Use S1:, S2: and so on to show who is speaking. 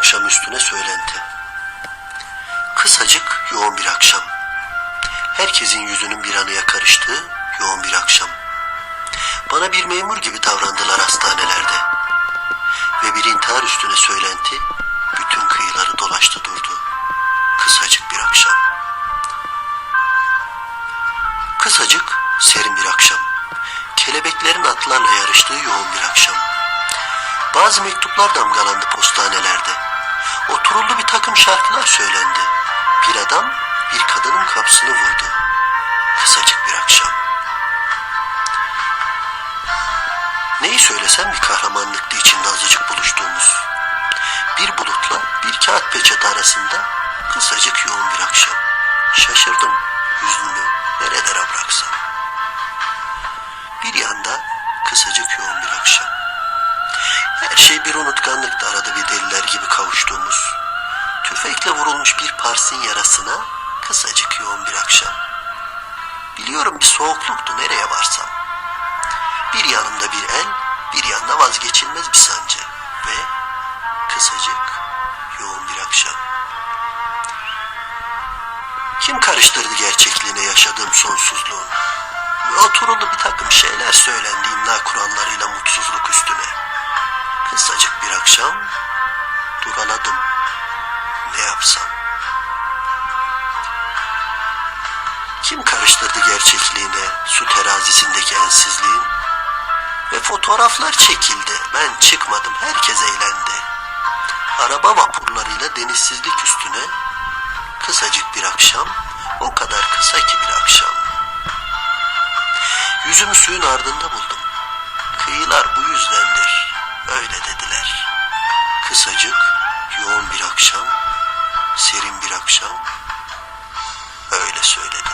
S1: akşam üstüne söylenti. Kısacık yoğun bir akşam. Herkesin yüzünün bir anıya karıştığı yoğun bir akşam. Bana bir memur gibi davrandılar hastanelerde. Ve bir intihar üstüne söylenti bütün kıyıları dolaştı durdu. Kısacık bir akşam. Kısacık, serin bir akşam. Kelebeklerin atlarla yarıştığı yoğun bir akşam. Bazı mektuplar damgalandı postanelerde. Oturuldu bir takım şarkılar söylendi. Bir adam bir kadının kapısını vurdu. Kısacık bir akşam. Neyi söylesem bir kahramanlıktı içinde azıcık buluştuğumuz. Bir bulutla bir kağıt peçete arasında kısacık yoğun bir akşam. Şaşırdım hüznümü nerelere bıraksam. Bir yanda kısacık yoğun bir akşam. Şey bir unutkanlıktı arada bir deliler gibi kavuştuğumuz. Tüfekle vurulmuş bir parsin yarasına kısacık yoğun bir akşam. Biliyorum bir soğukluktu nereye varsam. Bir yanımda bir el, bir yanda vazgeçilmez bir sancı ve kısacık yoğun bir akşam. Kim karıştırdı gerçekliğine yaşadığım sonsuzluğun? Ve oturuldu bir takım şeyler söylendi imla kurallarıyla mutsuzluk Kısacık bir akşam duraladım. Ne yapsam? Kim karıştırdı gerçekliğine su terazisindeki ensizliğin? Ve fotoğraflar çekildi. Ben çıkmadım. Herkes eğlendi. Araba vapurlarıyla denizsizlik üstüne kısacık bir akşam, o kadar kısa ki bir akşam. Yüzümü suyun ardında buldum. Kısacık, yoğun bir akşam, serin bir akşam. Öyle söyledi.